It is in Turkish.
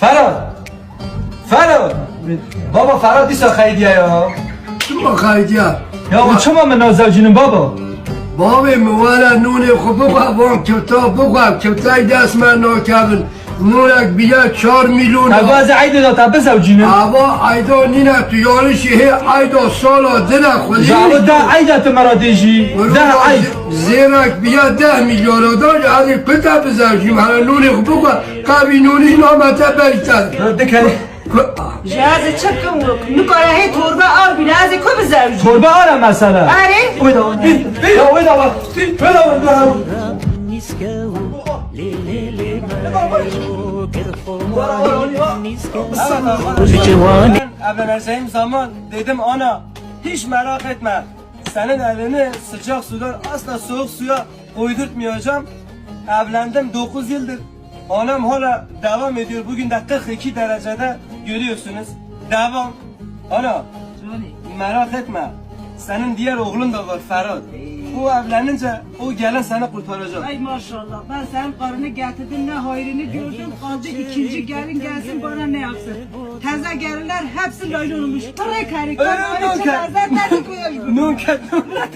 Ferhat. Ferhat. Baba Ferhat disa khaydiya ya. Çuma khaydiya. Ya bu çuma mı nazajinin baba? Baba mi wala nuni khubuqa bon kibta buqa kibta dasma no kabin. نورک بیا چار میلیون تواز عیده دا تبس او جینه. اوا عیده نینه تو یارشی هی عیده سالا دنه خودی. زعو دا عیدا تو مرا دیجی. عید. زیرک بیا ده میلیون دا یعنی قطع بزر جیم. هر نوری خوب بگو قوی نوری نامتا بریتن دکنه جهاز چه کم رو نکاره هی توربه آر از کو بزر توربه آره مثلا. آره؟ اویده اویده اویده اویده اویده اویده Evleneceğim zaman dedim ana hiç merak etme. Senin elini sıcak sudan asla soğuk suya koydurtmayacağım. Evlendim 9 yıldır. Anam hala devam ediyor. Bugün de 42 derecede görüyorsunuz. Devam. Ana merak etme. Senin diğer oğlun da var Ferhat. O evlenince o gelen seni kurtaracak. Ay maşallah ben senin karını getirdim ne hayrını gördüm kaldı ikinci gelin gelsin bana ne yapsın. Teze gelinler hepsi laylon olmuş. Buraya karı Öyle mi lezzet koyuyor. Nunca, nunca.